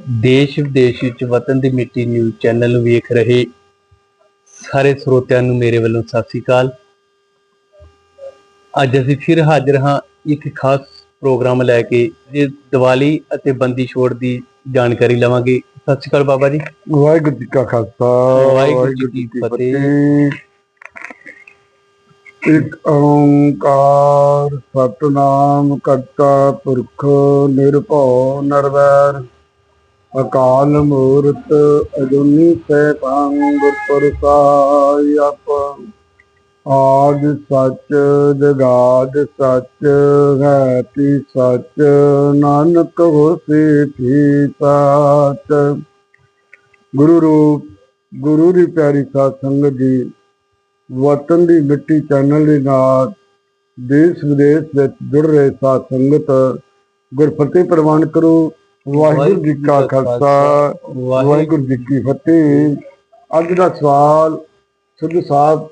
ਦੇਸ਼ ਵਿਦੇਸ਼ ਵਿੱਚ ਵਤਨ ਦੀ ਮਿੱਟੀ ਨਿਊਜ਼ ਚੈਨਲ ਵੇਖ ਰਹੇ ਸਾਰੇ ਸਰੋਤਿਆਂ ਨੂੰ ਮੇਰੇ ਵੱਲੋਂ ਸਤਿ ਸ੍ਰੀ ਅਕਾਲ। ਅੱਜ ਅਸੀਂ ਫਿਰ ਹਾਜ਼ਰ ਹਾਂ ਇੱਕ ਖਾਸ ਪ੍ਰੋਗਰਾਮ ਲੈ ਕੇ ਜੇ ਦੀਵਾਲੀ ਅਤੇ ਬੰਦੀ ਛੋੜ ਦੀ ਜਾਣਕਾਰੀ ਲਵਾਂਗੇ। ਸਤਿ ਸ੍ਰੀ ਅਕਾਲ ਬਾਬਾ ਜੀ। ਵਾਹਿਗੁਰੂ ਜੀ ਕਾ ਖਾਲਸਾ ਵਾਹਿਗੁਰੂ ਜੀ ਕੀ ਫਤਿਹ। ਇੱਕ ਓੰਕਾਰ ਸਤਨਾਮ ਕਰਤਾ ਪੁਰਖ ਨਿਰਭਉ ਨਿਰਵੈਰ। ਅਕਾਲ ਮੂਰਤ ਅਜੂਨੀ ਸੈਭੰ ਗੁਰ ਪ੍ਰਸਾਦਿ ਆਪ। ਆਦ ਸੱਚ, ਜਗਾਦ ਸੱਚ ਹੈ ਤੀ ਸੱਚ, ਨਾਨਕ ਹੋਸੀ ਥੀ ਸੱਚ। ਗੁਰੂ ਰੂਪ, ਗੁਰੂ ਦੀ ਪਿਆਰੀ ਸਾਧ ਸੰਗਤ ਜੀ, ਵਤਨ ਦੀ ਮਿੱਟੀ ਚੈਨਲ ਦੇ ਨਾਲ ਦੇਸ਼ ਵਿਦੇਸ਼ ਵਿੱਚ ਜੁੜ ਰਹੇ ਸਾਧ ਸੰਗਤ ਗੁਰਫਤਿਹ ਪ੍ਰਵਾਨ ਕਰੋ। ਵਾਹਿਗੁਰੂ ਜੀ ਕਾ ਖਾਲਸਾ ਵਾਹਿਗੁਰੂ ਜੀ ਕੀ ਫਤਿਹ। ਅੱਜ ਦਾ ਸਵਾਲ ਸਿੱਧੂ ਸਾਹਿਬ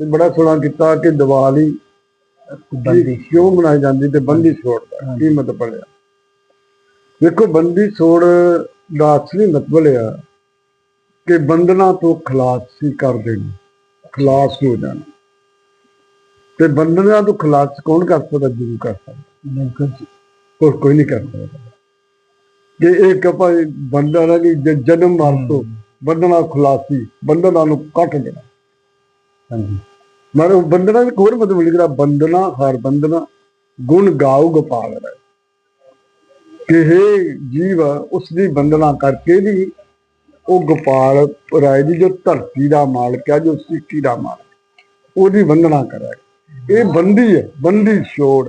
ਨੇ ਬੜਾ ਸੋਹਣਾ ਕੀਤਾ ਕਿ ਦੀਵਾਲੀ ਬੰਦੀ ਕਿਉਂ ਮਨਾਈ ਜਾਂਦੀ ਤੇ ਬੰਦੀ ਛੋੜ ਦਾ ਕੀ ਮਤਲਬ ਹੈ ਦੇਖੋ ਬੰਦੀ ਛੋੜ ਦਾ ਅਸਲੀ ਮਤਲਬ ਹੈ ਕਿ ਬੰਧਨਾਂ ਤੋਂ ਖਲਾਸੀ ਕਰ ਦੇਣੀ ਖਲਾਸ ਹੋ ਜਾਣਾ। ਤੇ ਬੰਧਨਾਂ ਤੋਂ ਖਲਾਸ ਕੌਣ ਕਰ ਸਕਦਾ? ਗੁਰੂ ਕਰ ਸਕਦਾ। ਬਿਲਕੁਲ ਜੀ। ਹੋਰ ਕੋਈ ਨਹੀਂ ਕਰ ਸਕਦਾ। ਕਿ ਇਹ ਕਪਾਈ ਬੰਧਨਾਂ ਦੀ ਜ- ਜਨਮ ਮਰਨ ਤੋਂ ਬੰਧਨਾਂ ਖਲਾਸੀ ਬੰਧਨਾਂ ਨੂੰ ਕੱਟ ਦੇਣਾ। ਹਾਂਜੀ। ਮਾਰੇ ਬੰਧਨਾਂ ਦੇ ਹੋਰ ਮਤਲਬ ਲਿਖਦਾ ਬੰਧਨਾ ਹਰ ਬੰਧਨਾ ਗੁਣ ਗਾਉ ਗੋਪਾਲ ਰਹਿ ਕਿ ਇਹ ਜੀਵ ਉਸ ਦੀ ਬੰਧਨਾ ਕਰਕੇ ਵੀ ਉਹ ਗੋਪਾਲ ਰਾਏ ਦੀ ਜੋ ਧਰਤੀ ਦਾ ਮਾਲਕ ਹੈ ਜੋ ਸਿੱਕੀ ਦਾ ਮਾਲਕ ਉਹਦੀ ਬੰਧਨਾ ਕਰੇ ਇਹ ਬੰਦੀ ਹੈ ਬੰਦੀ ਛੋੜ।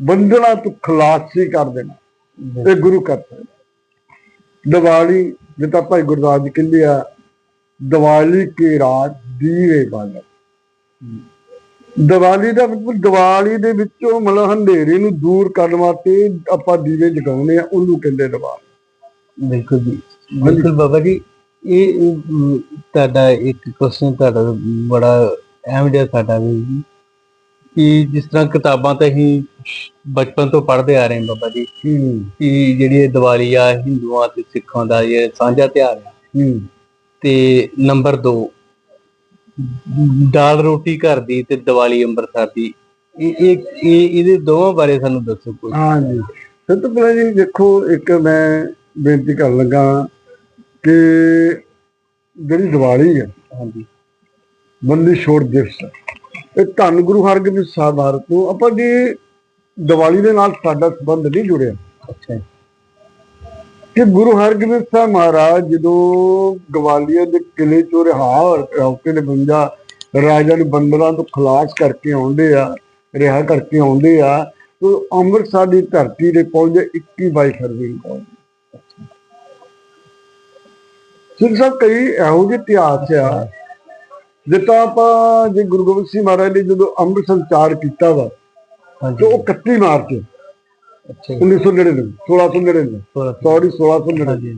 ਬੰਧਨਾ ਤੋਂ ਖਲਾਸੀ ਕਰ ਦੇਣਾ। ਇਹ ਗੁਰੂ ਕਰਤਾ ਦੀਵਾਲੀ ਜਿੱਦਾਂ ਭਾਈ ਗੁਰਦਾਸ ਜੀ ਕਹਿੰਦੇ ਆ ਦੀਵਾਲੀ ਕੀ ਰਾਤ ਦੀਵੇ ਬਾਲਣ ਦੀਵਾਲੀ ਦਾ ਮਤਲਬ ਦੀਵਾਲੀ ਦੇ ਵਿੱਚੋਂ ਮਤਲਬ ਹਨੇਰੇ ਨੂੰ ਦੂਰ ਕਰਨ ਵਾਸਤੇ ਆਪਾਂ ਦੀਵੇ ਜਗਾਉਂਦੇ ਆ ਉਹਨੂੰ ਕਹਿੰਦੇ ਦੀਵਾਲੀ। ਬਿਲਕੁਲ ਜੀ। ਬਿਲਕੁਲ ਬਾਬਾ ਜੀ ਇਹ ਤੁਹਾਡਾ ਇੱਕ ਕੁਐਸਚਨ ਤੁਹਾਡਾ ਬੜਾ ਅਹਿਮ ਜਿਹਾ ਸਾਡਾ ਵੀ ਜੀ। ਕਿ ਜਿਸ ਤਰ੍ਹਾਂ ਕਿਤਾਬਾਂ ਤੇ ਅਸੀਂ ਬਚਪਨ ਤੋਂ ਪੜ੍ਹਦੇ ਆ ਰਹੇ ਹਾਂ ਬਾਬਾ ਜੀ। ਹੂੰ। ਕਿ ਜਿਹੜੀ ਇਹ ਦੀਵਾਲੀ ਆ ਹਿੰਦੂਆਂ ਤੇ ਸਿੱਖਾਂ ਦਾ ਇਹ ਸਾਂਝਾ ਤਿਉਹਾਰ ਹੈ ਹੂੰ। ਤੇ ਨੰਬਰ 2 ਦਾਲ ਰੋਟੀ ਘਰ ਦੀ ਤੇ ਦੀਵਾਲੀ ਅੰਮ੍ਰਿਤਸਰ ਦੀ। ਇਹ ਇਹ ਇਹ- ਇਹਦੇ ਦੋਵਾਂ ਬਾਰੇ ਸਾਨੂੰ ਦੱਸੋ ਕੋਈ। ਹਾਂਜੀ। ਸਭ ਤੋਂ ਪਹਿਲਾਂ ਜੀ ਦੇਖੋ ਇੱਕ ਮੈਂ ਬੇਨਤੀ ਕਰਨ ਲੱਗਾ ਕਿ ਜਿਹੜੀ ਦੀਵਾਲੀ ਹੈ ਹਾਂਜੀ। ਬੰਦੀ ਛੋੜ ਦਿਵਸ ਹੈ, ਇਹ ਧੰਨ ਗੁਰੂ ਹਰਗੋਬਿੰਦ ਸਾਹਿਬ ਮਹਾਰਾਜ ਤੋਂ ਆਪਾਂ ਜੀ ਦੀਵਾਲੀ ਦੇ ਨਾਲ ਸਾਡਾ ਸੰਬੰਧ ਨਹੀਂ ਜੁੜਿਆ ਅੱਛਾ। ਕਿ ਗੁਰੂ ਹਰਗੋਬਿੰਦ ਸਾਹਿਬ ਮਹਾਰਾਜ ਜਦੋਂ ਗਵਾਲੀਅਰ ਦੇ ਕਿਲੇ ਚੋਂ ਰਿਹਾ ਹੋ ਕੇ ਨੇ ਬੰਜਾ ਰਾਜਾ ਨੂੰ ਬੰਦਰਾਂ ਤੋਂ ਖਲਾਸ ਕਰਕੇ ਆਉਂਦੇ ਆ ਰਿਹਾ ਕਰਕੇ ਆਉਂਦੇ ਆ ਤੋ ਅੰਮ੍ਰਿਤਸਰ ਦੀ ਧਰਤੀ ਦੇ ਪਹੁੰਚੇ 21 22 ਫਰਵਰੀ ਨੂੰ ਸਿਰ ਸਾਹਿਬ ਕਈ ਇਹੋ ਜਿਹੇ ਇਤਿਹਾਸ ਆ ਜਿੱਦਾਂ ਆਪਾਂ ਜੇ ਗੁਰੂ ਗੋਬਿੰਦ ਸਿੰਘ ਮਹਾਰਾਜ ਨੇ ਜਦੋਂ ਅੰਮ੍ਰਿਤ ਸੰਚਾਰ ਕੀਤਾ ਵਾ ਉਹ 31 ਮਾਰਚ ਅੱਛਾ ਜੀ। 1999 1699 ਥੋੜ੍ਹਾ- ਸੌਰੀ 1699 ਹਾਂਜੀ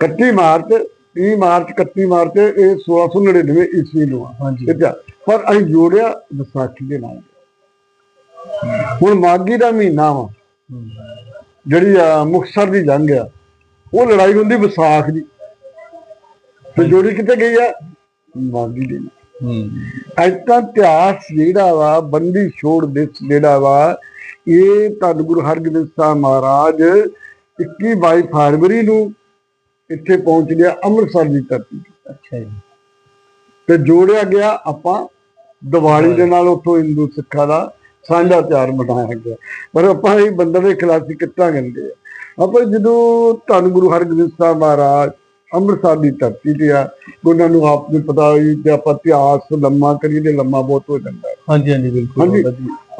31 ਮਾਰਚ 30 ਮਾਰਚ 31 ਮਾਰਚ ਇਹ 1699 ਈਸਵੀ ਨੂੰ ਹਾਂਜੀ। ਪਰ ਅਸੀਂ ਜੋੜਿਆ ਵਿਸਾਖੀ ਦੇ ਨਾਲ। ਹੁਣ ਮਾਗੀ ਦਾ ਮਹੀਨਾ ਵਾ ਜਿਹੜੀ ਆ ਮੁਕਤਸਰ ਦੀ ਜੰਗ ਆ ਉਹ ਲੜਾਈ ਹੁੰਦੀ ਵਿਸਾਖ ਦੀ। ਤੇ ਜੋੜੀ ਕਿੱਥੇ ਗਈ ਆ? ਮਾਗੀ ਦੀ। ਅੱਜ ਤਾਂ ਇਤਿਹਾਸ ਜਿਹੜਾ ਵਾ ਬੰਦੀ ਛੋੜ ਦਿਵਸ ਜਿਹੜਾ ਵਾ ਇਹ ਧੰਨ ਗੁਰੂ ਹਰਗੋਬਿੰਦ ਸਾਹਿਬ ਮਹਾਰਾਜ 21 22 ਫਰਵਰੀ ਨੂੰ ਇੱਥੇ ਪਹੁੰਚ ਗਿਆ ਅੰਮ੍ਰਿਤਸਰ ਦੀ ਧਰਤੀ ਤੇ। ਅੱਛਾ ਜੀ। ਤੇ ਜੋੜਿਆ ਗਿਆ ਆਪਾਂ ਦੀਵਾਲੀ ਦੇ ਨਾਲ ਉੱਥੋਂ ਹਿੰਦੂ ਸਿੱਖਾਂ ਦਾ ਸਾਂਝਾ ਤਿਉਹਾਰ ਮਨਾਇਆ ਗਿਆ। ਪਰ ਆਪਾਂ ਇਹ ਬੰਦੇ ਦੇ ਖਿਲਾਫੀ ਕਿੱਤਾ ਕਹਿੰਦੇ ਆ। ਆਪਾਂ ਜਦੋਂ ਧੰਨ ਗੁਰੂ ਹਰਗੋਬਿੰਦ ਸਾਹਿਬ ਮਹਾਰਾਜ ਅੰਮ੍ਰਿਤਸਰ ਦੀ ਧਰਤੀ ਤੇ ਆ। ਉਹਨਾਂ ਨੂੰ ਆਪ ਨੂੰ ਪਤਾ ਹੋਈ ਤੇ ਆਪਾਂ ਇਤਿਹਾਸ ਲੰਮਾ ਕਰੀਏ ਤੇ ਲੰਮਾ ਬਹੁਤ ਹੋ ਜਾਂਦਾ। ਹਾਂਜੀ ਹਾਂਜੀ ਬਿਲਕੁਲ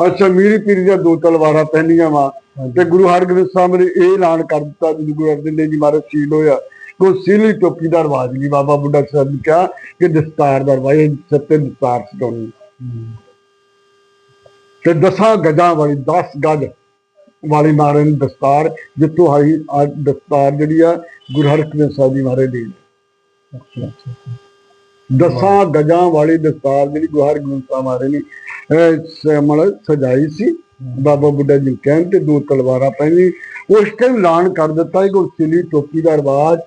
ਅੱਛਾ ਮੀਰੀ ਪੀਰੀ ਦੀਆਂ ਦੋ ਤਲਵਾਰਾਂ ਪਹਿਨੀਆਂ ਵਾ ਤੇ ਗੁਰੂ ਹਰਗੋਬਿੰਦ ਸਾਹਿਬ ਨੇ ਇਹ ਐਲਾਨ ਕਰ ਦਿੱਤਾ ਜਦੋਂ ਗੁਰੂ ਅਰਜਨ ਦੇਵ ਜੀ ਮਹਾਰਾਜ ਸ਼ਹੀਦ ਹੋਇਆ। ਕੋ ਸੀਲੀ ਟੋਪੀ ਦਾ ਰਿਵਾਜ ਨਹੀਂ ਬਾਬਾ ਬੁੱਢਾ ਸਾਹਿਬ ਨੇ ਕਿਹਾ ਕਿ ਦਸਤਾਰ ਦਾ ਰਿਵਾਜ ਸੱਤੇ ਦਸਤਾਰ ਹਮ, ਤੇ ਦਸਾਂ ਗਜਾਂ ਵਾਲੀ 10 ਗਜ ਵਾਲੀ ਮਾਰੇ ਨੂੰ ਦਸਤਾਰ ਜਿੱਥੋਂ ਆਈ ਅੱਜ ਦਸਤਾਰ ਜਿਹੜੀ ਆ ਗੁਰੂ ਹਰਗੋਬਿੰਦ ਸਾਹਿਬ ਜੀ ਮਹਾਰਾਜ ਦੀ ਦਸਾਂ ਗਜਾਂ ਵਾਲੀ ਦਸਤਾਰ ਜਿਹੜੀ ਗੁਰੂ ਹਰਗੋਬਿੰਦ ਸਾਹਿਬ ਮਹਾਰਾਜ ਨੇ ਅਹ, ਸਜਾਈ ਸੀ। ਬਾਬਾ ਬੁੱਢਾ ਜੀ ਕਹਿਣ ਤੇ ਦੋ ਤਲਵਾਰਾਂ ਪਹਿਨੀ। ਉਸ ਟਾਈਮ ਐਲਾਨ ਕਰ ਦਿੱਤਾ ਕਿ ਉਸਲੀ ਟੋਪੀ ਦਾ ਰਿਵਾਜ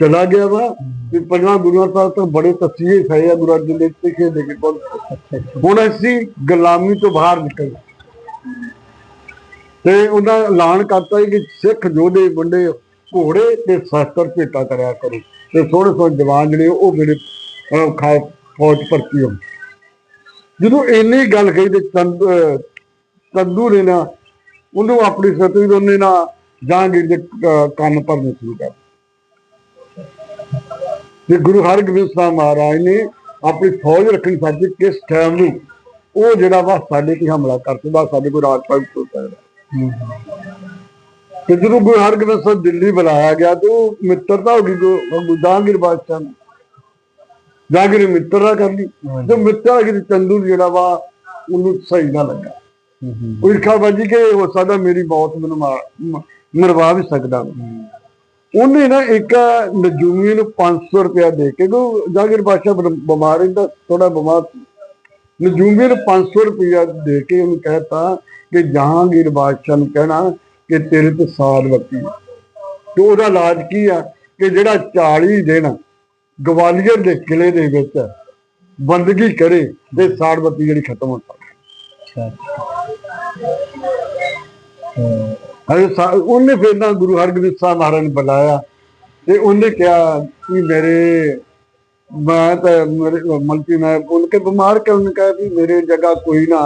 ਚਲਾ ਗਿਆ ਵਾ। ਤੇ ਪੰਜਵਾਂ ਗੁਰੂਆਂ ਸਾਹਿਬ ਤੋਂ ਬੜੇ ਤਸੀਹੇ ਸਹੀ ਆ ਗੁਰੂ ਅਰਜਨ ਦੇਵ ਜੀ ਦੇ ਕੇ। ਹੁਣ ਅਸੀਂ ਗੁਲਾਮੀ ਤੋਂ ਬਾਹਰ ਨਿਕਲ ਤੇ ਉਹਨਾਂ ਐਲਾਨ ਕਰਤਾ ਸੀ ਕਿ ਸਿੱਖ ਯੋਧੇ ਮੁੰਡੇ ਘੋੜੇ ਤੇ ਸ਼ਸਤਰ ਭੇਟਾ ਕਰਿਆ ਕਰੋ। ਤੇ ਥੋੜੇ ਥੋੜੇ ਜਵਾਨ ਜਿਹੜੇ ਉਹ ਮੇਰੇ ਅਹ, ਫੌਜ ਭਰਤੀ ਹੋ ਜਦੋਂ ਇੰਨੀ ਗੱਲ ਕਹੀ ਤੇ ਚੰਦ ਅਹ, ਨੇ ਨਾ ਉਹਨੂੰ ਆਪਣੀ ਸਤਵੀ ਉਹਨੇ ਨਾ ਜਹਾਂਗੀਰ ਦੇ ਕੰਨ ਭਰਨੇ ਸ਼ੁਰੂ ਕਰ ਤੇ ਗੁਰੂ ਹਰਗੋਬਿੰਦ ਸਾਹਿਬ ਮਹਾਰਾਜ ਨੇ ਆਪਣੀ ਫੌਜ ਰੱਖਣੀ ਸਾਡੀ ਕਿਸ ਟਾਈਮ ਨੂੰ? ਉਹ ਜਿਹੜਾ ਵਾ ਸਾਡੇ ਤੇ ਹਮਲਾ ਕਰ ਸਕਦਾ ਸਾਡੇ ਕੋਲ ਰਾਜ ਪਾਕ ਹੋ ਸਕਦਾ ਤੇ ਜਦੋਂ ਗੁਰੂ ਹਰਗੋਬਿੰਦ ਸਾਹਿਬ ਦਿੱਲੀ ਬੁਲਾਇਆ ਗਿਆ ਤੇ ਉਹ ਮਿੱਤਰਤਾ ਹੋ ਗਈ ਗੁਰੂ ਗੁਰੂ ਜਹਾਂਗੀਰ ਬਾਦਸ਼ਾਹ ਨਾਲ ਜਹਾਂਗੀਰ ਨੇ ਮਿੱਤਰਤਾ ਕਰ ਲਈ ਹਾਂਜੀ। ਤੇ ਮਿੱਤਰਤਾ ਕੀ ਚੰਦੂ ਜਿਹੜਾ ਵਾ ਉਹਨੂੰ ਸਹੀ ਨਾ ਲੱਗਾ ਉਹ ਇਰਖਾ ਬਾਜੀ ਕਿ ਹੋ ਸਕਦਾ ਮੇਰੀ ਮੌਤ ਮੈਨੂੰ ਮਰਵਾ ਵੀ ਸਕਦਾ। ਉਹਨੇ ਨਾ ਇੱਕ ਨਜੂਮੀ ਨੂੰ 500 ਰੁਪਇਆ ਦੇ ਕੇ ਕੋ ਜਾਗਿਰ ਬਾਦਸ਼ਾਹ ਬਮ- ਬਿਮਾਰ ਰਹਿੰਦਾ ਥੋੜਾ ਬਿਮਾਰ। ਨਜੂਮੀ ਨੂੰ 500 ਰੁਪਇਆ ਦੇ ਕੇ ਉਹਨੂੰ ਕਹਿਤਾ ਕਿ ਜਹਾਂਗੀਰ ਬਾਦਸ਼ਾਹ ਨੂੰ ਕਹਿਣਾ ਕਿ ਤੇਰੇ ਤੇ ਸਾਧ ਵਰਤੀ ਤੇ ਉਹਦਾ ਇਲਾਜ ਕੀ ਆ? ਕਿ ਜਿਹੜਾ 40 ਦਿਨ ਗਵਾਲੀਅਰ ਦੇ ਕਿਲੇ ਦੇ ਵਿੱਚ ਬੰਦਗੀ ਕਰੇ ਤੇ ਸਾੜ ਬੱਤੀ ਜਿਹੜੀ ਖਤਮ ਹੋ ਜਾਵੇ ਅੱਛਾ ਉਹਨੇ ਫਿਰ ਨਾ ਗੁਰੂ ਹਰਗੋਬਿੰਦ ਸਾਹਿਬ ਮਹਾਰਾਜ ਨੂੰ ਬੁਲਾਇਆ ਤੇ ਉਹਨੇ ਕਿਹਾ ਕਿ ਮੇਰੇ, ਮੈਂ ਤਾਂ ਮੇਰੇ, ਮਲਕੀ ਮੈਂ ਬੋਲ ਕੇ ਬਿਮਾਰ ਕਿ ਉਹਨੇ ਕਿਹਾ ਵੀ ਮੇਰੇ ਜਗ੍ਹਾ ਕੋਈ ਨਾ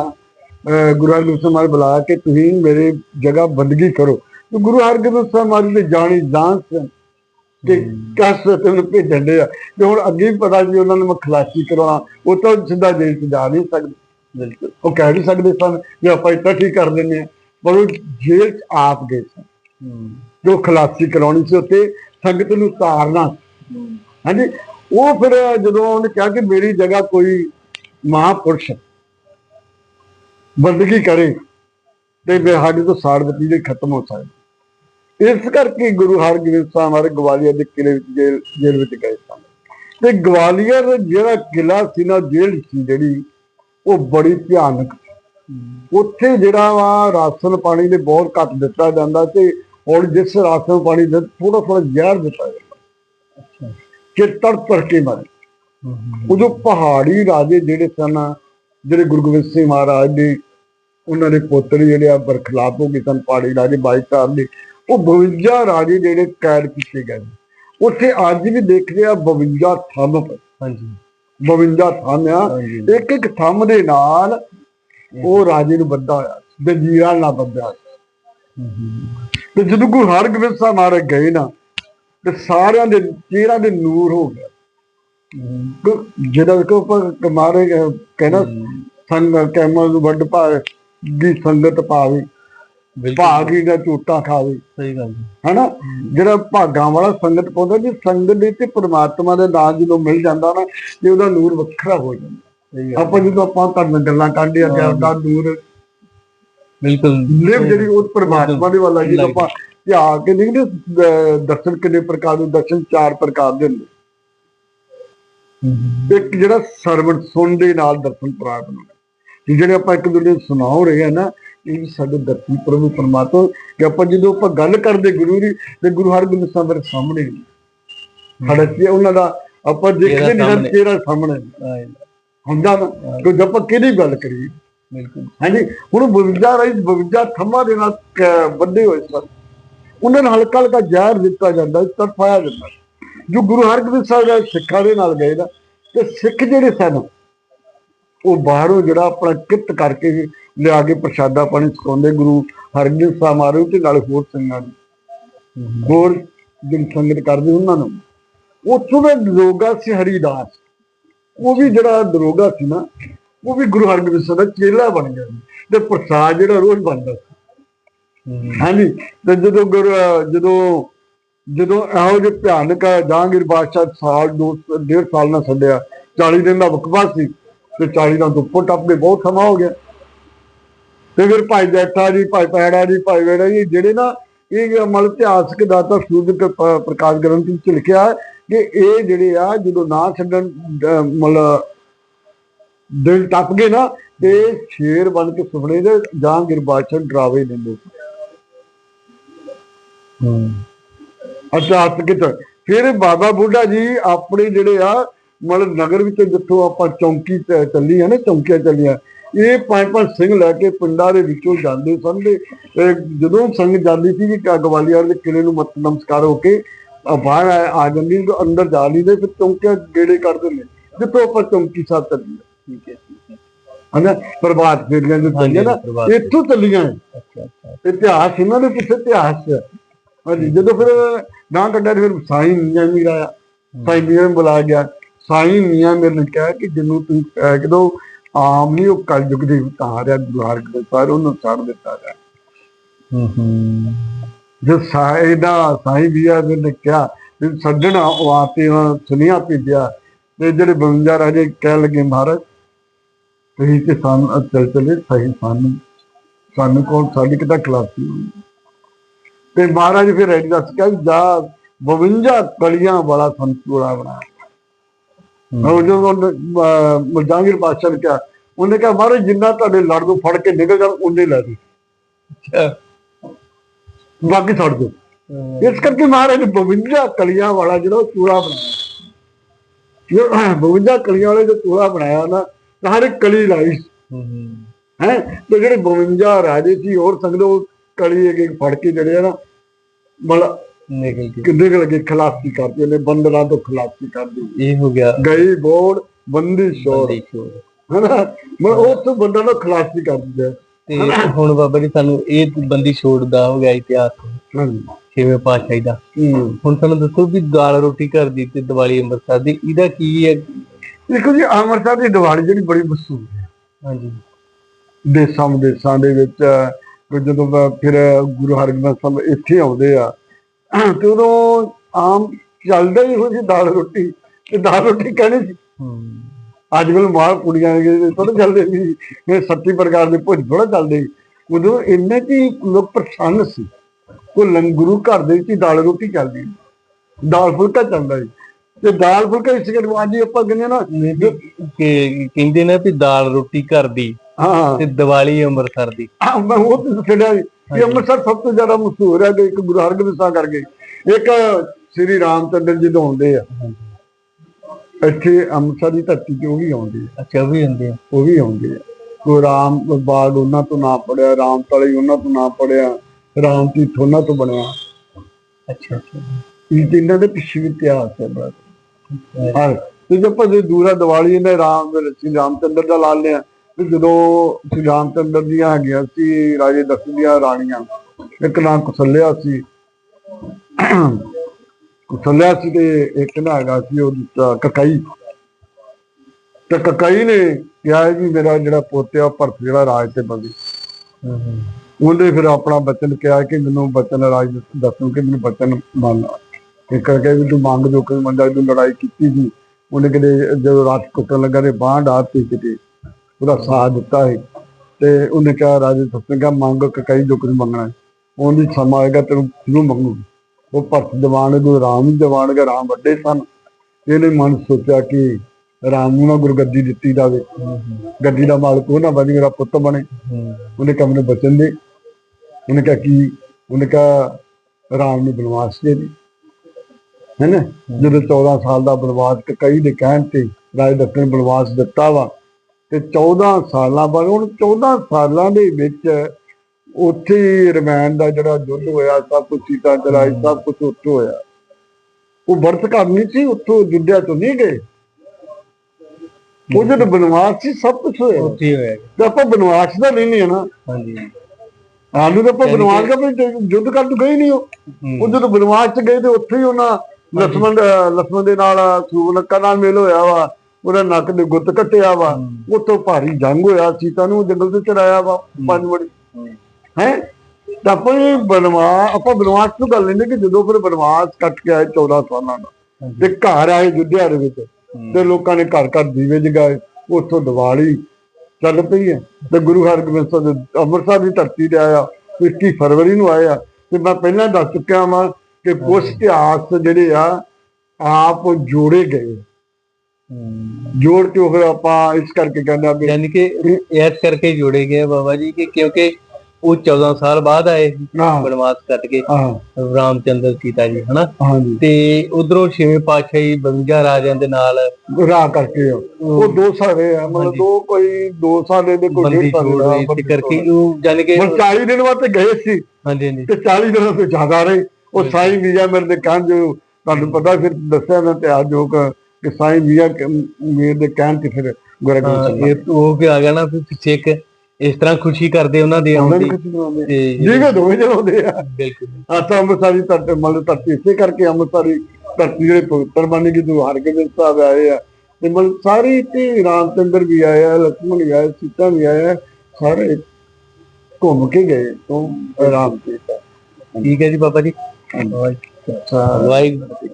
ਗੁਰੂ ਹਰਗੋਬਿੰਦ ਸਾਹਿਬ ਮਹਾਰਾਜ ਬੁਲਾਇਆ ਕਿ ਤੁਸੀਂ ਮੇਰੇ ਜਗ੍ਹਾ ਬੰਦਗੀ ਕਰੋ। ਤੇ ਗੁਰੂ ਹਰਗੋਬਿੰਦ ਸਾਹਿਬ ਮਹਾਰਾਜ ਦੇ ਜਾਣੀ ਜਾਣ ਸੀ ਕਿ ਕਸ ਤੇ ਉਹਨੂੰ ਭੇਜਣ ਦੇ ਆ। ਤੇ ਹੁਣ ਅੱਗੇ ਵੀ ਪਤਾ ਜੀ ਉਹਨਾਂ ਨੂੰ ਮੈਂ ਖਲਾਸੀ ਕਰਾਉਣਾ ਉਹ ਤਾਂ ਸਿੱਧਾ ਜੇਲ੍ਹ ਚ ਜਾ ਨਹੀਂ ਸਕਦੇ। ਬਿਲਕੁਲ। ਉਹ ਕਹਿ ਨਹੀਂ ਸਕਦੇ ਸਨ ਵੀ ਆਪਾਂ ਇੱਦਾਂ ਠੀਕ ਕਰ ਦਿੰਦੇ ਆ ਪਰ ਉਹ ਜੇਲ੍ਹ ਚ ਆਪ ਗਏ ਸਨ। ਜੋ ਖਲਾਸੀ ਕਰਾਉਣੀ ਸੀ ਉੱਤੇ ਸੰਗਤ ਨੂੰ ਤਾਰਨਾ ਹਾਂਜੀ ਉਹ ਫਿਰ ਜਦੋਂ ਉਹਨੇ ਕਿਹਾ ਕਿ ਮੇਰੀ ਜਗ੍ਹਾ ਕੋਈ ਮਹਾਪੁਰਸ਼ ਬੰਦਗੀ ਕਰੇ ਤੇ ਫਿਰ ਸਾਡੇ ਤੋਂ ਸਾੜਵਤੀ ਦੇ ਖਤਮ ਹੋ ਸਕਦੇ। ਇਸ ਕਰਕੇ ਗੁਰੂ ਹਰਗੋਬਿੰਦ ਸਾਹਿਬ ਹਮਾਰੇ ਗਵਾਲੀਅਰ ਦੇ ਕਿਲੇ ਵਿੱਚ ਜੇਲ੍ਹ ਵਿੱਚ ਗਏ ਸਨ ਤੇ ਗਵਾਲੀਅਰ ਜਿਹੜਾ ਕਿਲਾ ਸੀ ਨਾ ਜੇਲ੍ਹ ਸੀ ਜਿਹੜੀ ਉਹ ਬੜੀ ਭਿਆਨਕ। ਉੱਥੇ ਜਿਹੜਾ ਵਾ ਰਾਸ਼ਨ ਪਾਣੀ ਦੇ ਬਹੁਤ ਘੱਟ ਦਿੱਤਾ ਜਾਂਦਾ ਤੇ ਹੁਣ ਜਿਸ ਰਾਸ਼ਨ ਪਾਣੀ ਦੇ ਥੋੜਾ ਥੋੜਾ ਜ਼ਹਿਰ ਦਿੱਤਾ ਜਾਂਦਾ। ਕਿ ਤੜ ਤੜ ਕੇ ਮਾਰੇ। ਹੂੰ ਹੂੰ ਉਦੋਂ ਪਹਾੜੀ ਰਾਜੇ ਜਿਹੜੇ ਸਨ ਜਿਹੜੇ ਗੁਰੂ ਗੋਬਿੰਦ ਸਿੰਘ ਮਹਾਰਾਜ ਦੇ ਉਹਨਾਂ ਦੇ ਪੁੱਤਰ ਜਿਹੜੇ ਆ ਬਰਖਲਾਫ ਹੋ ਗਏ ਸਨ ਪਹਾੜੀ ਰਾਜੇ ਬਾਈ ਸਾਹਿਬ ਦੇ ਉਹ 52 ਰਾਜੇ ਜਿਹੜੇ ਕੈਦ ਕੀਤੇ ਗਏ ਉੱਥੇ ਅੱਜ ਵੀ ਦੇਖਦੇ ਆ 52 ਥੰਮ ਹਾਂਜੀ। 52 ਥੰਮ ਆ। ਇੱਕ ਇੱਕ ਥੰਮ ਦੇ ਨਾਲ ਉਹ ਰਾਜੇ ਨੂੰ ਬੱਧਾ ਹੋਇਆ ਜੰਜੀਰਾਂ ਨਾਲ ਹੂੰ ਤੇ ਜਦੋਂ ਗੁਰੂ ਹਰਗੋਬਿੰਦ ਸਾਹਿਬ ਮਹਾਰਾਜ ਗਏ ਨਾ ਤੇ ਸਾਰਿਆਂ ਦੇ ਚਿਹਰਾ ਦੇ ਨੂਰ ਹੋ ਗਿਆ ਜਿਹੜਾ ਕੋ ਕਮਾਰੇ ਕਹਿਣਾ ਸੰਗ ਕੈਮਲ ਨੂੰ ਵੱਡ ਪਾ ਦੀ ਸੰਗਤ ਪਾਵੇ ਭਾਗੀ ਦਾ ਝੂਟਾ ਖਾਵੇ। ਸਹੀ ਗੱਲ ਜੀ ਹਨਾ? ਜਿਹੜਾ ਭਾਗਾਂ ਵਾਲਾ ਸੰਗਤ ਪਾਉਂਦਾ ਜੀ ਸੰਗਤ ਦੇ ਤੇ ਪ੍ਰਮਾਤਮਾ ਦੇ ਨਾਮ ਜਦੋਂ ਮਿਲ ਜਾਂਦਾ ਨਾ ਤੇ ਉਹਦਾ ਨੂਰ ਵੱਖਰਾ ਹੋ ਜਾਂਦਾ। ਆਪਾਂ ਜਦੋਂ ਆਪਾਂ ਧਰਮ ਗੱਲਾਂ ਕਾਂਢੇ ਆ ਗਿਆ ਉਹਦਾ ਨੂਰ। ਬਿਲਕੁਲ। ਲਿਵ ਜਿਹੜੀ ਉਹ ਪ੍ਰਮਾਤਮਾ ਦੇ ਵੱਲ ਜਦੋਂ ਆਪਾਂ ਧਿਆ ਕੇ ਅਹ ਦਰਸ਼ਨ ਕਿੰਨੇ ਪ੍ਰਕਾਰ ਦੇ ਦਰਸ਼ਨ ਚਾਰ ਪ੍ਰਕਾਰ ਦੇ ਹੁੰਦੇ। ਇੱਕ ਜਿਹੜਾ ਸਰਵਣ ਸੁਣ ਦੇ ਨਾਲ ਦਰਸ਼ਨ ਪ੍ਰਾਪਤ ਹੁੰਦਾ। ਕਿ ਜਿਹੜੇ ਆਪਾਂ ਇੱਕ ਦੂਜੇ ਨੂੰ ਸੁਣਾਉ ਰਹੇ ਆ ਨਾ ਇਹ ਸਾਡੇ ਦਰਤੀ ਪ੍ਰਭੂ ਪਰਮਾਤਮਾ ਕਿ ਆਪਾਂ ਜਦੋਂ ਆਪਾਂ ਗੱਲ ਕਰਦੇ ਗੁਰੂ ਦੀ ਤੇ ਗੁਰੂ ਹਰਗੋਬਿੰਦ ਸਾਹਿਬ ਦੇ ਸਾਹਮਣੇ। ਸਾਡਾ ਕੀ ਉਹਨਾਂ ਦਾ ਆਪਾਂ ਦੇਖਦੇ ਨਹੀਂ। ਚਿਹਰਾ ਸਾਹਮਣੇ ਹੁੰਦਾ ਨਾ ਕਿ ਜਦ ਆਪਾਂ ਕਿਹਦੀ ਗੱਲ ਕਰੀਏ ਬਿਲਕੁਲ ਹਾਂਜੀ ਹੁਣ 52 ਰਾਈ 52 ਥੰਮਾਂ ਦੇ ਨਾਲ ਵੱਡੇ ਹੋਏ ਸਨ ਉਹਨਾਂ ਨੂੰ ਹਲਕਾ ਹਲਕਾ ਜ਼ਹਿਰ ਦਿੱਤਾ ਜਾਂਦਾ ਸੀ ਤਰਫਾਇਆ ਜਾਂਦਾ। ਜੋ ਗੁਰੂ ਹਰਗੋਬਿੰਦ ਸਾਹਿਬ ਦੇ ਸਿੱਖਾਂ ਦੇ ਨਾਲ ਗਏ ਨਾ ਤੇ ਸਿੱਖ ਜਿਹੜੇ ਸਨ ਉਹ ਬਾਹਰੋਂ ਜਿਹੜਾ ਆਪਣਾ ਕਿਰਤ ਕਰਕੇ ਲਿਆ ਕੇ ਪ੍ਰਸ਼ਾਦਾ ਪਾਣੀ ਸਿਖਾਉਂਦੇ ਗੁਰੂ ਹਰਗੋਬਿੰਦ ਸਾਹਿਬ ਮਾਰੂ ਤੇ ਨਾਲ ਹੋਰ ਸਿੰਘਾਂ ਨੂੰ। ਹੋਰ ਜਿਹੜੀ ਸੰਗਤ ਕਰਦੇ ਉਹਨਾਂ ਨੂੰ। ਉੱਥੋਂ ਦਾ ਦਰੋਗਾ ਸੀ ਹਰੀਦਾਸ। ਉਹ ਵੀ ਜਿਹੜਾ ਦਰੋਗਾ ਸੀ ਨਾ, ਉਹ ਵੀ ਗੁਰੂ ਹਰਗੋਬਿੰਦ ਸਾਹਿਬ ਦਾ ਚੇਲਾ ਬਣ ਗਿਆ ਸੀ ਤੇ ਪ੍ਰਸਾਦ ਜਿਹੜਾ ਰੋਜ਼ ਬਣਦਾ ਸੀ। ਹਾਂਜੀ, ਤੇ ਜਦੋਂ ਗੁਰੂ, ਜਦੋਂ ਜਦੋਂ ਇਹੋ ਜਿਹੇ ਭਿਆਨਕ ਜਹਾਂਗੀਰ ਬਾਦਸ਼ਾਹ ਸਾਲ ਦੋ, ਡੇਢ ਸਾਲ ਨਾਲ ਛੱਡਿਆ 40 ਦਿਨ ਦਾ ਵਕਫਾ ਸੀ ਤੇ 40 ਦਾ ਉੱਪਰ ਟੱਪ ਕੇ ਬਹੁਤ ਸਮਾਂ ਹੋ ਗਿਆ। ਤੇ ਫਿਰ ਭਾਈ ਜੱਟਾ ਜੀ ਭਾਈ ਪੈੜਾ ਜੀ ਭਾਈ ਵੇੜਾ ਜੀ ਜਿਹੜੇ ਨਾ ਇਹ ਮਲ ਇਤਿਹਾਸਕ ਦਾਤਾ ਸੂਰਜ ਪ੍ਰਕਾਸ਼ ਗ੍ਰੰਥ ਵਿੱਚ ਲਿਖਿਆ ਹੈ ਕਿ ਇਹ ਜਿਹੜੇ ਆ ਜਦੋਂ ਨਾ ਛੱਡਣ ਮਤਲਬ ਦਿਲ ਟੱਪ ਗਏ ਨਾ ਤੇ ਸ਼ੇਰ ਬਣ ਕੇ ਸੁਪਨੇ ਦੇ ਜਹਾਂਗੀਰ ਬਾਦਸ਼ਾਹ ਡਰਾਵੇ ਦਿੰਦੇ ਹੂੰ। ਇਤਿਹਾਸ ਕਿਤੇ ਫਿਰ ਬਾਬਾ ਬੁੱਢਾ ਜੀ ਆਪਣੇ ਜਿਹੜੇ ਆ ਮਤਲਬ ਨਗਰ ਵਿੱਚ ਜਿੱਥੋਂ ਆਪਾਂ ਚੌਂਕੀ ਤੇ ਚੱਲੀ ਆ ਨਾ ਚੌਂਕੀਆਂ ਚੱਲੀਆਂ ਇਹ ਪੰਜ ਪੰਜ ਸਿੰਘ ਲੈ ਕੇ ਪਿੰਡਾਂ ਦੇ ਵਿੱਚੋਂ ਜਾਂਦੇ ਸਨ ਤੇ ਜਦੋਂ ਸੰਗ ਜਾਂਦੀ ਸੀ ਕਿ ਗਵਾਲੀਅਰ ਦੇ ਕਿਲੇ ਨੂੰ ਮੱਥਾ ਨਮਸਕਾਰ ਹੋ ਕੇ ਬਾਹਰ ਆ ਜਾਂਦੀ ਤੇ ਅੰਦਰ ਜਾ ਲਈ ਤੇ ਫਿਰ ਚੌਂਕੀਆਂ ਗੇੜੇ ਕੱਢਦੇ ਨੇ ਜਿੱਥੋਂ ਆਪਾਂ ਚੌਂਕੀ ਸਾਹਿਬ ਚੱਲੀ ਠੀਕ ਹੈ ਠੀਕ ਹੈ। ਹਨਾ? ਪ੍ਰਭਾਤ ਫੇਰੀਆਂ ਜੋ ਚੱਲੀਆਂ ਨਾ ਇੱਥੋਂ ਚੱਲੀਆਂ। ਅੱਛਾ ਅੱਛਾ। ਇਤਿਹਾਸ ਇਹਨਾਂ ਦੇ ਪਿੱਛੇ ਇਤਿਹਾਸ ਹੈ। ਹਾਂਜੀ ਜਦੋਂ ਫਿਰ ਨਾ ਕੱਢਿਆ ਫਿਰ ਸਾਈਂ ਮੀਆਂ ਆਇਆ ਸਾਈਂ ਮੀਆਂ ਨੂੰ ਬੁਲਾਇਆ ਗਿਆ। ਸਾਈਂ ਮੀਆਂ ਮੇਰੇ ਨੇ ਕਿਹਾ ਕਿ ਜਿਹਨੂੰ ਤੂੰ ਕਹਿ ਕੇ ਦੋ ਆਮ ਨਹੀਂ ਉਹ ਕਲਯੁਗ ਦੇ ਉਤਾਰ ਹੈ ਦੁਆਰ ਦੇ ਪਰ ਉਹਨੂੰ ਛੱਡ ਦਿੱਤਾ ਗਿਆ ਹੂੰ ਹੂੰ। ਜੋ ਸਾਈਂ ਦਾ ਸਾਈਂ ਮੀਆਂ ਮੇਰੇ ਨੇ ਕਿਹਾ ਵੀ ਸੱਜਣਾ ਉਹ ਆਪੇ ਸੁਨੇਹਾ ਭੇਜਿਆ ਤੇ ਜਿਹੜੇ 52 ਰਾਜੇ ਕਹਿ ਲਗੇ ਮਹਾਰਾਜ ਤੁਸੀਂ ਤੇ ਸਾਨੂੰ ਚੱਲ ਚਲੇ ਸਹੀ ਸਾਨੂੰ ਸਾਨੂੰ ਕੋਲ ਸਾਡੀ ਕਿਤਾ ਖਲਾਸੀ ਹੋਈ ਤੇ ਮਹਾਰਾਜ ਫਿਰ ਐਡੀ ਦੱਸ ਕੇ ਜਾ 52 ਕਲੀਆਂ ਵਾਲਾ ਸੰਤੂਰਾ ਬਣਾ। ਜਦੋਂ ਮਰਜਾਂਗੀਰ ਬਾਦਸ਼ਾਹ ਨੇ ਕਿਹਾ ਉਹਨੇ ਕਿਹਾ ਮਹਾਰਾਜ ਜਿੰਨਾ ਤੁਹਾਡੇ ਲੜ ਤੋਂ ਫੜ ਕੇ ਨਿਕਲ ਜਾਣ ਉਹਨੇ ਲੈ ਦੇ ਅੱਛਾ। ਬਾਕੀ ਛੱਡ ਦਿਓ। ਇਸ ਕਰਕੇ ਮਹਾਰਾਜ ਨੇ 52 ਕਲੀਆਂ ਵਾਲਾ ਜਿਹੜਾ ਚੂੜਾ ਬਣਾਇਆ। ਜੋ 52 ਕਲੀਆਂ ਵਾਲੇ ਜੋ ਚੂੜਾ ਬਣਾਇਆ ਨਾ ਤਾਂ ਹਰ ਇੱਕ ਕਲੀ ਲਾਈ ਹੂੰ ਤੇ ਜਿਹੜੇ 52 ਰਾਜੇ ਸੀ ਹੋਰ ਉਹ ਕਲੀ ਇੱਕ ਇੱਕ ਫੜ ਕੇ ਜਿਹੜੇ ਨਾ ਮਤਲਬ ਨਿਕਲ ਗਈ। ਕਿੰਨੇ ਕੁ ਲੱਗੇ ਖਲਾਸੀ ਕਰਦੇ ਨੇ ਬੰਦਰਾਂ ਤੋਂ ਖਲਾਸੀ ਕਰਦੇ ਇਹ ਹੋ ਗਿਆ। ਗਈ ਬੋੜ ਬੰਦੀ ਸ਼ੋਰ ਹਨਾ? ਮੈਂ ਉਹ ਤੋਂ ਬੰਦਾ ਨੂੰ ਖਲਾਸੀ ਕਰ। ਤੇ ਹੁਣ ਬਾਬਾ ਜੀ ਸਾਨੂੰ ਇਹ ਬੰਦੀ ਛੋੜ ਦਾ ਹੋ ਗਿਆ ਇਤਿਹਾਸ। ਹਾਂਜੀ। ਛੇਵੇਂ ਪਾਤਸ਼ਾਹੀ ਦਾ? ਹੁਣ ਸਾਨੂੰ ਦੱਸੋ ਵੀ ਦਾਲ ਰੋਟੀ ਘਰ ਦੀ ਤੇ ਦੀਵਾਲੀ ਅੰਮ੍ਰਿਤਸਰ ਦੀ ਇਹਦਾ ਕੀ ਹੈ? ਦੇਖੋ ਜੀ ਅੰਮ੍ਰਿਤਸਰ ਦੀ ਦੀਵਾਲੀ ਜਿਹੜੀ ਬੜੀ ਮਸ਼ਹੂਰ ਹੈ। ਹਾਂਜੀ। ਦੇਸਾਂ ਵਿਦੇਸਾਂ ਦੇ ਵਿੱਚ ਜਦੋਂ ਫਿਰ ਗੁਰੂ ਹਰਗੋਬਿੰਦ ਸਾਹਿਬ ਇੱਥੇ ਆਉਂਦੇ ਆ ਤੇ ਉਦੋਂ ਆਮ ਚੱਲਦਾ ਹੀ ਹੋ ਜੀ ਦਾਲ ਰੋਟੀ ਤੇ ਦਾਲ ਰੋਟੀ ਕਹਿਣੀ ਸੀ ਅੱਜ ਕੱਲ ਮਾਂ ਕੁੜੀਆਂ ਦੇ ਥੋੜਾ ਚੱਲਦੇ ਸੀ ਇਹ ਸੱਤੀ ਪ੍ਰਕਾਰ ਦੇ ਭੋਜ ਥੋੜਾ ਚੱਲਦੇ। ਉਦੋਂ ਇੰਨੇ ਕੀ ਲੋਕ ਪ੍ਰਸੰਨ ਸੀ ਉਹ ਲੰਗਰੂ ਘਰ ਦੇ ਵਿੱਚ ਦਾਲ ਰੋਟੀ ਚੱਲਦੀ। ਦਾਲ ਫੁਲਕਾ ਚੱਲਦਾ ਸੀ ਤੇ ਦਾਲ ਫੁਲਕਾ ਇਸ ਕਰਕੇ ਅੱਜ ਆਪਾਂ ਕਹਿੰਦੇ ਨਾ ਕਿ ਕਹਿੰਦੇ ਨੇ ਵੀ ਦਾਲ ਰੋਟੀ ਘਰ ਦੀ ਹਾਂ ਤੇ ਦੀਵਾਲੀ ਅੰਮ੍ਰਿਤਸਰ ਦੀ ਹਾਂ, ਮੈਂ ਉਹ ਤੇ ਛੱਡਿਆ ਸੀ ਕਿ ਅੰਮ੍ਰਿਤਸਰ ਸਭ ਤੋਂ ਜ਼ਿਆਦਾ ਮਸ਼ਹੂਰ ਹੈ ਕਿ ਇੱਕ ਗੁਰੂ ਹਰਗੋਬਿੰਦ ਸਾਹਿਬ ਕਰਕੇ ਇੱਕ ਸ੍ਰੀ ਰਾਮਚੰਦਰ ਜੀ ਤੋਂ ਆਉਂਦੇ ਆ। ਇੱਥੇ ਅੰਮ੍ਰਿਤਸਰ ਦੀ ਧਰਤੀ ਤੇ ਉਹ ਵੀ ਆਉਂਦੇ ਆ। ਅੱਛਾ ਉਹ ਵੀ ਹੁੰਦੇ ਆ। ਉਹ ਵੀ ਆਉਂਦੇ ਆ। ਕੋਈ ਰਾਮ ਬਾਗ ਉਹਨਾਂ ਤੋਂ ਨਾ ਪੜਿਆ ਰਾਮ ਤਲੀ ਉਹਨਾਂ ਤੋਂ ਨਾ ਪੜਿਆ ਰਾਮ ਤੀਰਥ ਉਹਨਾਂ ਤੋਂ ਬਣਿਆ। ਅੱਛਾ ਅੱਛਾ। ਇਹ ਤੇ ਇਹਨਾਂ ਦੇ ਪਿੱਛੇ ਵੀ ਇਤਿਹਾਸ ਹੈ ਬੜਾ ਹਾਂ ਤੇ ਜੇ ਜੇ ਦੂਰਾ ਦੀਵਾਲੀ ਇਹਨੇ ਰਾਮ ਸ੍ਰੀ ਰਾਮਚੰਦਰ ਦਾ ਲਾ ਲਿਆ ਤੇ ਜਦੋਂ ਸ੍ਰੀ ਰਾਮਚੰਦਰ ਦੀਆਂ ਹੈਗੀਆਂ ਸੀ, ਰਾਜੇ ਦਸ਼ਰਥ ਦੀਆਂ ਰਾਣੀਆਂ, ਇੱਕ ਨਾਂ ਕੁਸਲਿਆ ਸੀ। ਕੁਸਲਿਆ ਸੀ ਤੇ ਇੱਕ ਨਾ ਹੈਗਾ ਸੀ, ਉਹ ਦੂਜਾ ਕਕਾਈ। ਤੇ ਕਕਾਈ ਨੇ ਕਿਹਾ ਜੀ ਮੇਰਾ ਜਿਹੜਾ ਪੁੱਤ ਪੋਤਿਆ ਭਰਤ ਜਿਹੜਾ ਰਾਜ ਤੇ ਬੰਦੀ। ਉਹਨੇ ਫਿਰ ਆਪਣਾ ਬਚਨ ਕਿਹਾ ਕਿ ਮੈਨੂੰ ਬਚਨ ਰਾਜ ਦੱਸੋ ਕਿ ਮੈਨੂੰ ਬਚਨ ਮੰਨ। ਇਹ ਕਰਕੇ ਵੀ ਤੂੰ ਮੰਗ ਜੋ ਕਿ ਮੰਗਾ ਤੂੰ ਲੜਾਈ ਕੀਤੀ ਸੀ। ਉਹਨੇ ਕਿਤੇ ਜਦੋਂ ਰਾਤ ਕੁੱਟਣ ਲੱਗਾ ਤੇ ਬਾਂਹ ਡਾਤੀ ਕਿਤੇ ਉਹਦਾ ਸਾਥ ਦਿੱਤਾ ਹੈ ਤੇ ਉਹਨੇ ਕਿਹਾ, ਰਾਜੇ, ਸੱਤੇ ਕਿਹਾ ਮੰਗ ਕਈ ਜੋ ਕੁਝ ਮੰਗਣਾ ਹੈ। ਉਹਦੀ ਸਮਾਂ ਆਏਗਾ, ਤੈਨੂੰ ਕਿਉਂ ਮੰਗੂ? ਉਹ ਭਰਤ ਦੀਵਾਨ, ਗੁਰੂ ਰਾਮ ਦੀਵਾਨ ਗਾ ਰਾਮ ਵੱਡੇ ਸਨ, ਇਹਨੇ ਮਨ ਸੋਚਿਆ ਕਿ ਰਾਮ ਨੂੰ ਨਾ ਗੁਰਗੱਦੀ ਦਿੱਤੀ ਜਾਵੇ। ਗੱਦੀ ਦਾ ਮਾਲਕ ਉਹ ਨਾ ਬਣੀ ਮੇਰਾ ਪੁੱਤ ਬਣੇ। ਉਹਨੇ ਕਿਹਾ, ਮੈਨੂੰ ਬਚਨ ਦੇ। ਉਹਨੇ ਕਿਹਾ, ਕੀ? ਉਹਨੇ ਕਿਹਾ, ਰਾਮ ਨੂੰ ਬਨਵਾਸ ਦੇ ਦੇ। ਹੈਨਾ ਜਦੋਂ 14 ਸਾਲ ਦਾ ਬਨਵਾਸ ਕਈ ਦੇ ਕਹਿਣ ਤੇ ਰਾਜ ਦਸਤਨ ਬਨਵਾਸ ਦਿੱਤਾ ਵਾ ਤੇ 14 ਸਾਲਾਂ ਬਾਅਦ ਹੁਣ 14 ਸਾਲਾਂ ਦੇ ਵਿੱਚ ਉੱਥੇ ਰਮਾਇਣ ਦਾ ਜਿਹੜਾ ਜੁੱਧ ਹੋਇਆ ਸਭ ਕੁਝ ਸੀਤਾ ਚਲਾਈ ਸਭ ਕੁਝ ਉੱਥੋਂ ਹੋਇਆ। ਉਹ ਵਰਤ ਘਰ ਨਹੀਂ ਸੀ ਉੱਥੋਂ ਜੁੱਧਿਆ ਤੋਂ ਨਹੀਂ ਗਏ। ਉਹ ਜਦ ਬਨਵਾਸ ਸੀ ਸਭ ਕੁਝ ਹੋਇਆ। ਉੱਥੇ ਹੋਇਆ। ਤੇ ਆਪਾਂ ਬਨਵਾਸ ਦਾ ਨਹੀਂ ਨਹੀਂ ਨਾ। ਹਾਂਜੀ। ਆਲੂ ਦਾ ਆਪਾਂ ਬਨਵਾਸ ਦਾ ਵੀ ਜੁੱਧ ਕਰ ਤੂੰ ਗਏ ਨਹੀਂ ਉਹ। ਜਦੋਂ ਬਨਵਾਸ ਚ ਗਏ ਤੇ ਉੱਥੇ ਹੀ ਉਹਨਾਂ ਲਖਮਣ ਲਖਮਣ ਦੇ ਨਾਲ ਸੂਬਲਕਾ ਨਾਲ ਮੇਲ ਹੋਇਆ ਵਾ। ਉਹਦਾ ਨੱਕ ਦੇ ਗੁੱਤ ਕੱਟਿਆ ਵਾ ਉੱਥੋਂ ਭਾਰੀ ਜੰਗ ਹੋਇਆ ਸੀਤਾ ਨੂੰ ਜੰਗਲ ਤੇ ਚੜਾਇਆ ਵਾ ਪੰਜ ਵੜੀ। ਹੈ। ਤਾਂ ਇਹ ਬਨਵਾ ਆਪਾਂ ਬਨਵਾਸ ਤੋਂ ਗੱਲ ਲੈਂਦੇ ਕਿ ਜਦੋਂ ਫਿਰ ਬਨਵਾਸ ਕੱਟ ਕੇ ਆਏ 14 ਸਾਲਾਂ ਦਾ ਤੇ ਘਰ ਆਏ ਜੁੱਧਿਆ ਦੇ ਵਿੱਚ ਤੇ ਲੋਕਾਂ ਨੇ ਘਰ ਘਰ ਦੀਵੇ ਜਗਾਏ ਉੱਥੋਂ ਦੀਵਾਲੀ ਚੱਲ ਪਈ ਹੈ। ਤੇ ਗੁਰੂ ਹਰਗੋਬਿੰਦ ਸਾਹਿਬ ਦੇ ਅੰਮ੍ਰਿਤਸਰ ਦੀ ਧਰਤੀ ਤੇ ਆਇਆ 21 ਫਰਵਰੀ ਨੂੰ ਆਇਆ ਤੇ ਮੈਂ ਪਹਿਲਾਂ ਦੱਸ ਚੁੱਕਿਆ ਵਾਂ ਕਿ ਕੁਝ ਇਤਿਹਾਸ ਜਿਹੜੇ ਆ ਆਪ ਜੋੜੇ ਗਏ। ਜੋੜ ਕੇ ਫਿਰ ਆਪਾਂ ਇਸ ਕਰਕੇ ਕਹਿੰਦੇ ਆ ਵੀ ਯਾਨੀ ਕਿ ਇਸ ਕਰਕੇ ਜੋੜੇ ਗਏ ਆ ਬਾਬਾ ਜੀ ਕਿ ਕਿਉਂਕਿ ਉਹ 14 ਸਾਲ ਬਾਅਦ ਆਏ ਬਨਵਾਸ ਕੱਟ ਕੇ ਰਾਮਚੰਦਰ ਸੀਤਾ ਜੀ ਹਨਾ? ਤੇ ਉਧਰੋਂ ਛੇਵੇਂ ਪਾਤਸ਼ਾਹੀ 52 ਰਾਜਿਆਂ ਦੇ ਨਾਲ ਰਾਹ ਕਰਕੇ ਆ। ਉਹ ਦੋ ਸਾਰੇ ਆ ਮਤਲਬ। ਦੋ ਕੋਈ ਦੋ ਸਾਲੇ ਦੇ ਕੋਈ ਬੰਦੀ ਡੇਢ ਸਾਲੇ ਛੋੜ ਦਾ ਹੋਈ ਸੀ ਕਰਕੇ ਉਹ ਜਾਨੀ ਕਿ ਹੁਣ 40 ਦਿਨ ਵਾਸਤੇ ਗਏ ਸੀ ਹਾਂਜੀ ਹਾਂਜੀ। ਤੇ 40 ਦਿਨਾਂ ਤੋਂ ਜ਼ਿਆਦਾ ਰਹੇ। ਉਹ ਸਾਈ ਮੀਆਂ ਮੇਰੇ ਦੇ ਜੋ ਤੁਹਾਨੂੰ ਪਤਾ ਫਿਰ ਦੱਸਿਆ ਨਾ ਤੇ ਜੋ ਕਿ ਸਾਈਂ ਜੀਆ ਮੇਰ ਦੇ ਕਹਿਣ ਤੇ ਫਿਰ ਗੁਰੂ ਗੋਬਿੰਦ ਇਹ ਉਹ ਵੀ ਆ ਗਿਆ ਨਾ ਫਿਰ ਪਿੱਛੇ ਇੱਕ ਇਸ ਤਰ੍ਹਾਂ ਖੁਸ਼ੀ ਕਰਦੇ ਉਹਨਾਂ ਦੇ ਆਉਂਦੀ। ਜੀਗਾ ਦੋਵੇਂ ਜਲਾਉਂਦੇ ਆ। ਬਿਲਕੁਲ ਆਤਾ ਅੰਮ੍ਰਿਤਸਰੀ ਧਰਤੀ ਮਲ ਧਰਤੀ ਇਸੇ ਕਰਕੇ ਅੰਮ੍ਰਿਤਸਰੀ ਧਰਤੀ ਜਿਹੜੇ ਪਵਿੱਤਰ ਬਣ ਗਈ ਜੋ ਹਰਗੋਬਿੰਦ ਸਾਹਿਬ ਆਏ ਆ ਤੇ ਮਲ ਸਾਰੀ ਤੇ ਰਾਮਚੰਦਰ ਵੀ ਆਇਆ ਲਖਮਣ ਵੀ ਆਇਆ ਸੀਤਾ ਵੀ ਆਇਆ ਸਾਰੇ ਘੁੰਮ ਕੇ ਗਏ ਤੋਂ ਆਰਾਮ ਕੀਤਾ ਠੀਕ ਹੈ ਜੀ ਬਾਬਾ ਜੀ। ਵਾਹਿਗੁਰੂ।